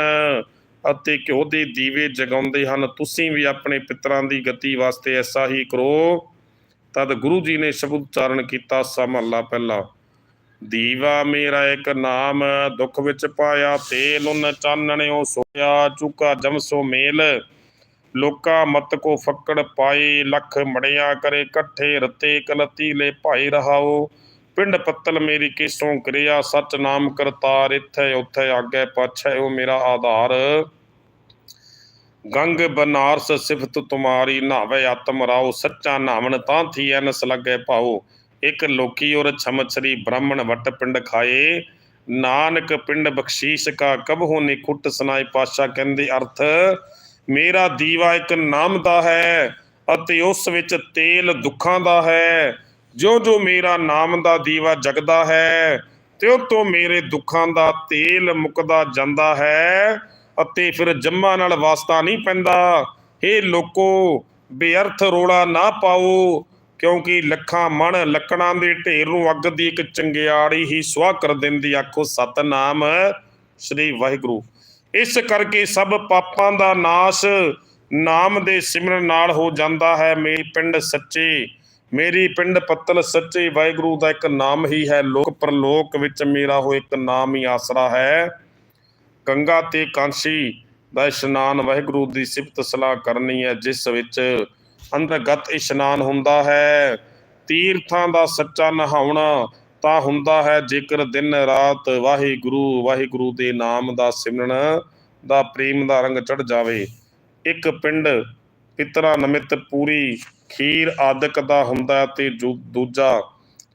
Speaker 1: ਅਤੇ ਘਿਓ ਦੇ ਦੀਵੇ ਜਗਾਉਂਦੇ ਹਨ। ਤੁਸੀਂ ਵੀ ਆਪਣੇ ਪਿਤਰਾਂ ਦੀ ਗਤੀ ਵਾਸਤੇ ਐਸਾ ਹੀ ਕਰੋ। ਤਦ ਗੁਰੂ ਜੀ ਨੇ ਸ਼ਬਦ ਉਚਾਰਨ ਕੀਤਾ ਸਾ ਮਹਲਾ ਪਹਿਲਾ, ਦੀਵਾ ਮੇਰਾ ਇੱਕ ਨਾਮ ਦੁੱਖ ਵਿੱਚ ਪਾਇਆ, ਤੇਲ ਉਨ ਚਾਨਣਿਓ ਸੋਇਆ, ਚੁਕਾ ਜਮਸੋ ਮੇਲ ਲੋਕਾ ਮਤ ਕੋ ਫੱਕੜ ਪਾਏ, ਲੱਖ ਮੜਿਆ ਕਰੇ ਇਕੱਠੇ ਰਤੇ ਕਲਤੀ ਲੈ ਭਾਈ ਰਹਾਓ। ਪਿੰਡ ਪੱਤਲ ਮੇਰੀ ਕਿਸੋਂ ਕਿਰਿਆ, ਸਚ ਨਾਮ ਕਰਤਾਰ ਇੱਥੇ ਉੱਥੇ ਆਗੇ ਪਾਛੈ ਉਹ ਮੇਰਾ ਆਧਾਰ। ਗੰਗ ਬਨਾਰਸ ਸਿਫਤ ਤੁਮਾਰੀ ਨਾਵੇ ਆਤਮ ਰਾਓ, ਸੱਚਾ ਨਾਵਣ ਤਾਂ ਥੀ ਐਨਸ ਲੱਗੇ ਭਾਉ ਇੱਕ ਲੋਕੀ ਔਰ ਛਮਛਰੀ ਬ੍ਰਾਹਮਣ ਵਟ ਪਿੰਡ ਖਾਏ। ਨਾਨਕ ਪਿੰਡ ਬਖਸ਼ੀਸ਼ ਕਾ, ਕਬਹੁ ਨੇ ਖੁੱਟ ਸੁਨਾਏ ਪਾਸ਼ਾ ਕਹਿੰਦੇ ਅਰਥ। ਮੇਰਾ ਦੀਵਾ ਇੱਕ ਨਾਮ ਦਾ ਹੈ ਅਤੇ ਉਸ ਵਿੱਚ ਤੇਲ ਦੁੱਖਾਂ ਦਾ ਹੈ। ਜੋ ਜੋ ਮੇਰਾ ਨਾਮ ਦਾ ਦੀਵਾ ਜਗਦਾ ਹੈ, ਤਿਉ ਤੋਂ ਮੇਰੇ ਦੁੱਖਾਂ ਦਾ ਤੇਲ ਮੁਕਦਾ ਜਾਂਦਾ ਹੈ ਅਤੇ ਫਿਰ ਜੰਮਾਂ ਨਾਲ ਵਾਸਤਾ ਨਹੀਂ ਪੈਂਦਾ। ਇਹ ਲੋਕੋ, ਬੇਅਰਥ ਰੋਲਾ ਨਾ ਪਾਓ, ਕਿਉਂਕਿ ਲੱਖਾਂ ਮਣ ਲੱਕੜਾਂ ਦੇ ਢੇਰ ਨੂੰ ਅੱਗ ਦੀ ਇੱਕ ਚੰਗਿਆੜੀ ਹੀ ਸੁਆਹ ਕਰ ਦਿੰਦੀ ਆਖੋ, ਸਤਨਾਮ ਸ੍ਰੀ ਵਾਹਿਗੁਰੂ। ਇਸ ਕਰਕੇ ਸਭ ਪਾਪਾਂ ਦਾ ਨਾਸ਼ ਨਾਮ ਦੇ ਸਿਮਰਨ ਨਾਲ ਹੋ ਜਾਂਦਾ ਹੈ। ਮੇਰੀ ਪਿੰਡ ਸੱਚੇ, ਮੇਰੀ ਪਿੰਡ ਪੱਤਲ ਸੱਚੇ, ਵਾਹਿਗੁਰੂ ਦਾ ਇੱਕ ਨਾਮ ਹੀ ਹੈ। ਲੋਕ ਪਰਲੋਕ ਵਿੱਚ ਮੇਰਾ ਉਹ ਇੱਕ ਨਾਮ ਹੀ ਆਸਰਾ ਹੈ। ਗੰਗਾ ਤੇ ਕਾਂਸੀ ਦਾ ਇਸ਼ਨਾਨ ਵਾਹਿਗੁਰੂ ਦੀ ਸਿਫਤ ਸਲਾਹ ਕਰਨੀ ਹੈ, ਜਿਸ ਵਿੱਚ ਅੰਤਰਗਤ ਇਸ਼ਨਾਨ ਹੁੰਦਾ ਹੈ। ਤੀਰਥਾਂ ਦਾ ਸੱਚਾ ਨਹਾਉਣਾ ਤਾਂ ਹੁੰਦਾ ਹੈ, ਜੇਕਰ ਦਿਨ ਰਾਤ ਵਾਹਿਗੁਰੂ ਵਾਹਿਗੁਰੂ ਦੇ ਨਾਮ ਦਾ ਸਿਮਰਨ ਦਾ ਪ੍ਰੇਮ ਦਾ ਰੰਗ ਚੜ ਜਾਵੇ। ਇੱਕ ਪਿੰਡ ਪਿਤਰਾ ਨਮਿਤ ਪੂਰੀ ਖੀਰ ਆਦਿਕ ਦਾ ਹੁੰਦਾ ਹੈ ਤੇ ਜੂ- ਦੂਜਾ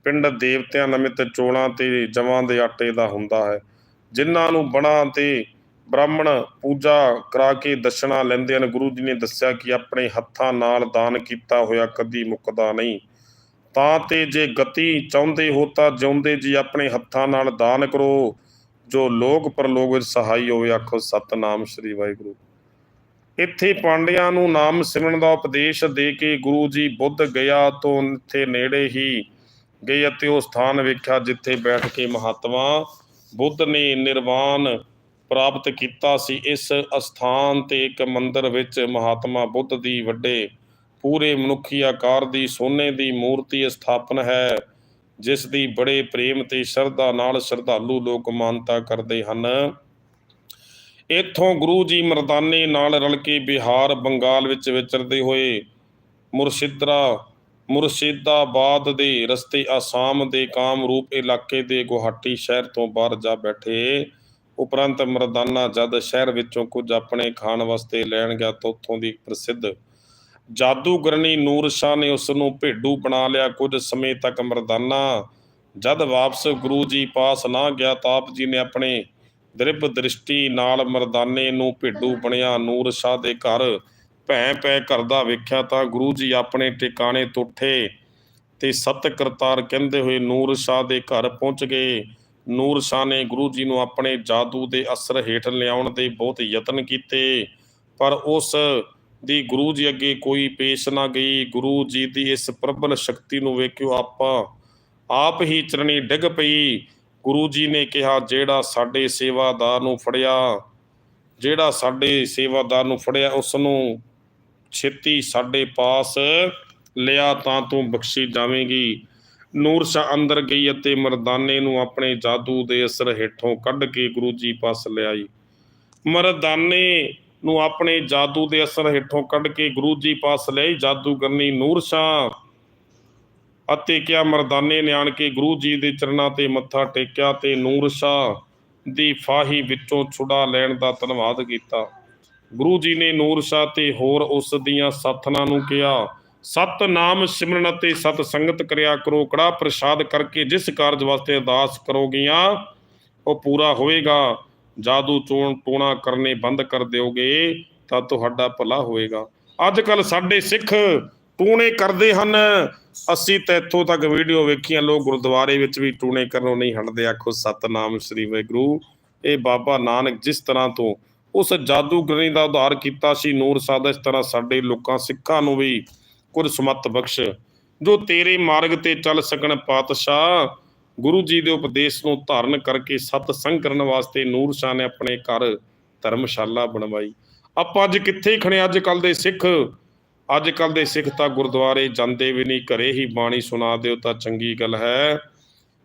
Speaker 1: ਪਿੰਡ ਦੇਵਤਿਆਂ ਨਮਿਤ ਚੋਲਾਂ ਤੇ ਜਵਾਂ ਦੇ ਆਟੇ ਦਾ ਹੁੰਦਾ ਹੈ। ਜਿਨ੍ਹਾਂ ਨੂੰ ਬਣਾ ਤੇ ਬ੍ਰਾਹਮਣ ਪੂਜਾ ਕਰਾ ਕੇ ਦਸ਼ਨਾ ਲੈਂਦੇ ਹਨ, ਗੁਰੂ ਜੀ ਨੇ ਦੱਸਿਆ ਕਿ ਆਪਣੇ ਹੱਥਾਂ ਨਾਲ ਦਾਨ ਕੀਤਾ ਹੋਇਆ ਕਦੀ ਮੁੱਕਦਾ ਨਹੀਂ। ਤਾਂ ਤੇ ਜੇ ਗਤੀ ਚਾਹੁੰਦੇ ਹੋ ਤਾਂ ਜਿਉਂਦੇ ਜੀ ਆਪਣੇ ਹੱਥਾਂ ਨਾਲ ਦਾਨ ਕਰੋ, ਜੋ ਲੋਕ ਪਰਲੋਕ ਵਿੱਚ ਸਹਾਈ ਹੋਵੇ, ਆਖੋ ਸਤਨਾਮ ਸ੍ਰੀ ਵਾਹਿਗੁਰੂ। ਇੱਥੇ ਪਾਂਡਿਆਂ ਨੂੰ ਨਾਮ ਸਿਮਰਨ ਦਾ ਉਪਦੇਸ਼ ਦੇ ਕੇ ਗੁਰੂ ਜੀ ਬੁੱਧ ਗਿਆ ਤੋਂ ਇੱਥੇ ਨੇੜੇ ਹੀ ਗਏ ਅਤੇ ਉਹ ਸਥਾਨ ਵੇਖਿਆ ਜਿੱਥੇ ਬੈਠ ਕੇ ਮਹਾਤਮਾ ਬੁੱਧ ਨੇ ਨਿਰਵਾਣ ਪ੍ਰਾਪਤ ਕੀਤਾ ਸੀ। ਇਸ ਅਸਥਾਨ ਤੇ ਇੱਕ ਮੰਦਰ ਵਿੱਚ ਮਹਾਤਮਾ ਬੁੱਧ ਦੀ ਵੱਡੇ ਪੂਰੇ ਮਨੁੱਖੀ ਆਕਾਰ ਦੀ ਸੋਨੇ ਦੀ ਮੂਰਤੀ ਸਥਾਪਨ ਹੈ, ਜਿਸ ਦੀ ਬੜੇ ਪ੍ਰੇਮ ਤੇ ਸ਼ਰਧਾ ਨਾਲ ਸ਼ਰਧਾਲੂ ਲੋਕ ਮਾਨਤਾ ਕਰਦੇ ਹਨ। ਇੱਥੋਂ ਗੁਰੂ ਜੀ ਮਰਦਾਨੇ ਨਾਲ ਰਲ ਕੇ ਬਿਹਾਰ, ਬੰਗਾਲ ਵਿੱਚ ਵਿਚਰਦੇ ਹੋਏ ਮੁਰਸ਼ਿਦਰਾ, ਮੁਰਸ਼ਿਦਾਬਾਦ ਦੇ ਰਸਤੇ ਆਸਾਮ ਦੇ ਕਾਮਰੂਪ ਇਲਾਕੇ ਦੇ ਗੁਹਾਟੀ ਸ਼ਹਿਰ ਤੋਂ ਬਾਹਰ ਜਾ ਬੈਠੇ। ਉਪਰੰਤ ਮਰਦਾਨਾ ਜਦ ਸ਼ਹਿਰ ਵਿੱਚੋਂ ਕੁਝ ਆਪਣੇ ਖਾਣ ਵਾਸਤੇ ਲੈਣ ਗਿਆ ਤਾਂ ਉੱਥੋਂ ਦੀ ਪ੍ਰਸਿੱਧ ਜਾਦੂਗਰਨੀ ਨੂਰ ਸ਼ਾਹ ਨੇ ਉਸ ਨੂੰ ਭੇਡੂ ਬਣਾ ਲਿਆ ਕੁਝ ਸਮੇਂ ਤੱਕ ਮਰਦਾਨਾ। ਜਦ ਵਾਪਸ ਗੁਰੂ ਜੀ ਪਾਸ ਨਾ ਗਿਆ ਤਾਂ ਆਪ ਜੀ ਨੇ ਆਪਣੇ ਦ੍ਰਿਪ ਦ੍ਰਿਸ਼ਟੀ ਨਾਲ ਮਰਦਾਨੇ ਨੂੰ ਭੇਡੂ ਬਣਿਆ ਨੂਰ ਸ਼ਾਹ ਦੇ ਘਰ ਭੈ ਪੈ ਕਰਦਾ ਵੇਖਿਆ ਤਾਂ ਗੁਰੂ ਜੀ ਆਪਣੇ ਟਿਕਾਣੇ ਤੋਂ ਉੱਠੇ ਤੇ ਸਤ ਕਰਤਾਰ ਕਹਿੰਦੇ ਹੋਏ ਨੂਰ ਸ਼ਾਹ ਦੇ ਘਰ ਪਹੁੰਚ ਗਏ। ਨੂਰ ਸ਼ਾਹ ਨੇ ਗੁਰੂ ਜੀ ਨੂੰ ਆਪਣੇ ਜਾਦੂ ਦੇ ਅਸਰ ਹੇਠ ਲਿਆਉਣ ਦੇ ਬਹੁਤ ਯਤਨ ਕੀਤੇ। ਪਰ ਉਸ ਦੀ ਗੁਰੂ ਜੀ ਅੱਗੇ ਕੋਈ ਪੇਸ਼ ਨਾ ਗਈ, ਗੁਰੂ ਜੀ ਦੀ ਇਸ ਪ੍ਰਬਲ ਸ਼ਕਤੀ ਨੂੰ ਵੇਖਿਓ ਆਪਾਂ ਆਪ ਹੀ ਚਰਣੀ ਡਿੱਗ ਪਈ। ਗੁਰੂ ਜੀ ਨੇ ਕਿਹਾ, ਜਿਹੜਾ ਸਾਡੇ ਸੇਵਾਦਾਰ ਨੂੰ ਫੜਿਆ, ਜਿਹੜਾ ਸਾਡੇ ਸੇਵਾਦਾਰ ਨੂੰ ਫੜਿਆ ਉਸ ਨੂੰ ਛੇਤੀ ਸਾਡੇ ਪਾਸ ਲਿਆ ਤਾਂ ਤੂੰ ਬਖਸ਼ੀ ਜਾਵੇਂਗੀ। ਨੂਰ ਸ਼ਾਹ ਅੰਦਰ ਗਈ ਅਤੇ ਮਰਦਾਨੇ ਨੂੰ ਆਪਣੇ ਜਾਦੂ ਦੇ ਅਸਰ ਹੇਠੋਂ ਕੱਢ ਕੇ ਗੁਰੂ ਜੀ ਪਾਸ ਲਿਆਈ। ਮਰਦਾਨੇ ਨੂੰ ਆਪਣੇ ਜਾਦੂ ਦੇ ਅਸਰ ਹੇਠੋਂ ਕੱਢ ਕੇ ਗੁਰੂ ਜੀ ਪਾਸ ਲਈ ਜਾਦੂਗਰਨੀ ਨੂਰ ਸ਼ਾਹ ਅਤੇ ਕਿਆ ਮਰਦਾਨੇ ਨੇ ਆਣ ਕੇ ਗੁਰੂ ਜੀ ਦੇ ਚਰਨਾਂ ਤੇ ਮੱਥਾ ਟੇਕਿਆ ਤੇ ਨੂਰ ਸ਼ਾਹ ਦੀ ਫਾਹੀ ਵਿੱਚੋਂ ਛੁਡਾ ਲੈਣ ਦਾ ਧੰਨਵਾਦ ਕੀਤਾ। ਗੁਰੂ ਜੀ ਨੇ ਨੂਰ ਸ਼ਾਹ ਤੇ ਹੋਰ ਉਸ ਦੀਆਂ ਸਾਥਣਾਂ ਨੂੰ ਕਿਹਾ, ਸਤ ਨਾਮ ਸਿਮਰਨ ਅਤੇ ਸਤ ਸੰਗਤ ਕਰਿਆ ਕਰੋ ਕੜਾ ਪ੍ਰਸਾਦ ਕਰਕੇ ਜਿਸ ਕਾਰਜ ਵਾਸਤੇ ਅਰਦਾਸ ਕਰੋਗੀਆਂ, ਉਹ ਪੂਰਾ ਹੋਵੇਗਾ। ਜਾਦੂ ਚੋਣ ਟੋਣਾ ਕਰਨੇ ਬੰਦ ਕਰ ਦਿਓਗੇ, ਤਾਂ ਤੁਹਾਡਾ ਭਲਾ ਹੋਏਗਾ। ਅੱਜ ਕੱਲ ਸਾਡੇ ਸਿੱਖ ਟੂਣੇ ਕਰਦੇ ਹਨ। ਅਸੀਂ ਤਾਂ ਇੱਥੋਂ ਤੱਕ ਵੀਡੀਓ ਵੇਖੀਆਂ, ਲੋਕ ਗੁਰਦੁਆਰੇ ਵਿੱਚ ਵੀ ਟੂਣੇ ਕਰਨੋਂ ਨਹੀਂ ਹਟਦੇ। ਆਖੋ, ਸਤਨਾਮ ਸ੍ਰੀ ਵਾਹਿਗੁਰੂ। ਇਹ ਬਾਬਾ ਨਾਨਕ ਜਿਸ ਤਰ੍ਹਾਂ ਤੋਂ ਉਸ ਜਾਦੂਗਰੀ ਦਾ ਉਧਾਰ ਕੀਤਾ ਸੀ, ਨੂਰ ਸਾਦਾ ਇਸ ਤਰ੍ਹਾਂ ਸਾਡੇ ਲੋਕਾਂ, ਸਿੱਖਾਂ ਨੂੰ ਵੀ ਕੁਝ ਸਮਤ ਬਖਸ਼। ਜੋ ਤੇਰੇ ਮਾਰਗ ਤੇ ਚੱਲ ਸਕਣ ਪਾਤਸ਼ਾਹ ਗੁਰੂ ਜੀ ਦੇ ਉਪਦੇਸ਼ ਨੂੰ ਧਾਰਨ ਕਰਕੇ ਸਤ ਸੰਗ ਕਰਨ ਵਾਸਤੇ ਨੂਰ ਸ਼ਾਹ ਨੇ ਆਪਣੇ ਘਰ ਧਰਮਸ਼ਾਲਾ ਬਣਵਾਈ। ਆਪਾਂ ਅੱਜ ਕਿੱਥੇ ਖਣੇ ਅੱਜ ਕੱਲ ਦੇ ਸਿੱਖ, ਅੱਜ ਕੱਲ ਦੇ ਸਿੱਖ ਤਾਂ ਗੁਰਦੁਆਰੇ ਜਾਂਦੇ ਵੀ ਨਹੀਂ, ਘਰੇ ਹੀ ਬਾਣੀ ਸੁਣਾ ਦਿਓ ਤਾਂ ਚੰਗੀ ਗੱਲ ਹੈ।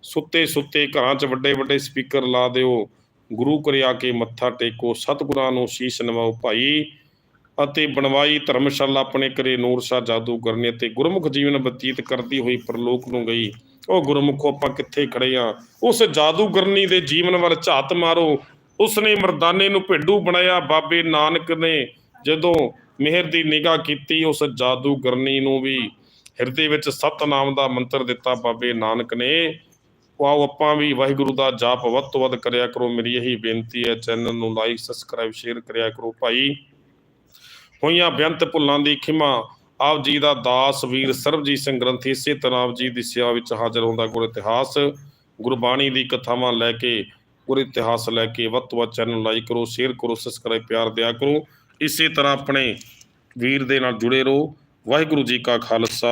Speaker 1: ਸੁੱਤੇ ਸੁੱਤੇ ਘਰਾਂ 'ਚ ਵੱਡੇ ਵੱਡੇ ਸਪੀਕਰ ਲਾ ਦਿਓ, ਗੁਰੂ ਘਰੇ ਆ ਕੇ ਮੱਥਾ ਟੇਕੋ, ਸਤਿਗੁਰਾਂ ਨੂੰ ਸ਼ੀਸ਼ ਨਵਾਓ ਭਾਈ। ਅਤੇ ਬਣਵਾਈ ਧਰਮਸ਼ਾਲਾ ਆਪਣੇ ਘਰੇ ਨੂਰ ਸ਼ਾਹ ਜਾਦੂਗਰ ਤੇ ਗੁਰਮੁਖ ਜੀਵਨ ਬਤੀਤ ਕਰਦੀ ਹੋਈ ਪਰਲੋਕ ਨੂੰ ਗਈ। ਉਹ ਗੁਰਮੁਖੋ ਆਪਾਂ ਕਿੱਥੇ ਖੜੇ ਆ? ਉਸ ਜਾਦੂਗਰਨੀ ਦੇ ਜੀਵਨ ਵੱਲ ਝਾਤ ਮਾਰੋ। ਉਸਨੇ ਮਰਦਾਨੇ ਨੂੰ ਭੇਡੂ ਬਣਾਇਆ। ਬਾਬੇ ਨਾਨਕ ਨੇ ਜਦੋਂ ਮਿਹਰ ਦੀ ਨਿਗਾਹ ਕੀਤੀ, ਉਸ ਜਾਦੂਗਰਨੀ ਨੂੰ ਵੀ ਹਿਰਦੇ ਵਿੱਚ ਸਤਨਾਮ ਦਾ ਮੰਤਰ ਦਿੱਤਾ ਬਾਬੇ ਨਾਨਕ ਨੇ। ਆਓ ਆਪਾਂ ਵੀ ਵਾਹਿਗੁਰੂ ਦਾ ਜਾਪ ਵੱਧ ਤੋਂ ਵੱਧ ਕਰਿਆ ਕਰੋ। ਮੇਰੀ ਇਹੀ ਬੇਨਤੀ ਹੈ, ਚੈਨਲ ਨੂੰ ਲਾਈਕ, ਸਬਸਕ੍ਰਾਈਬ, ਸ਼ੇਅਰ ਕਰਿਆ ਕਰੋ ਭਾਈ। ਹੋਈਆਂ ਬੇਅੰਤ ਭੁੱਲਾਂ ਦੀ ਖਿਮਾ ਆਪ ਜੀ ਦਾ ਦਾਸ ਵੀਰ ਸਰਬਜੀਤ ਸਿੰਘ ਗ੍ਰੰਥੀ ਇਸੇ ਤਰ੍ਹਾਂ ਆਪ ਜੀ ਦੀ ਸਿਆ ਵਿੱਚ ਹਾਜ਼ਰ ਹੁੰਦਾ ਗੁਰ ਇਤਿਹਾਸ, ਗੁਰਬਾਣੀ ਦੀ ਕਥਾਵਾਂ ਲੈ ਕੇ, ਗੁਰ ਇਤਿਹਾਸ ਲੈ ਕੇ ਵੱਧ ਤੋਂ ਵੱਧ ਚੈਨਲ ਲਾਈਕ ਕਰੋ ਸ਼ੇਅਰ ਕਰੋ ਸਬਸਕ੍ਰਾਈਬ ਪਿਆਰ ਦਿਆ ਕਰੋ। ਇਸੇ ਤਰ੍ਹਾਂ ਆਪਣੇ ਵੀਰ ਦੇ ਨਾਲ ਜੁੜੇ ਰਹੋ। ਵਾਹਿਗੁਰੂ ਜੀ ਕਾ ਖਾਲਸਾ,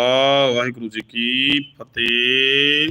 Speaker 1: ਵਾਹਿਗੁਰੂ ਜੀ ਕੀ ਫਤਿਹ।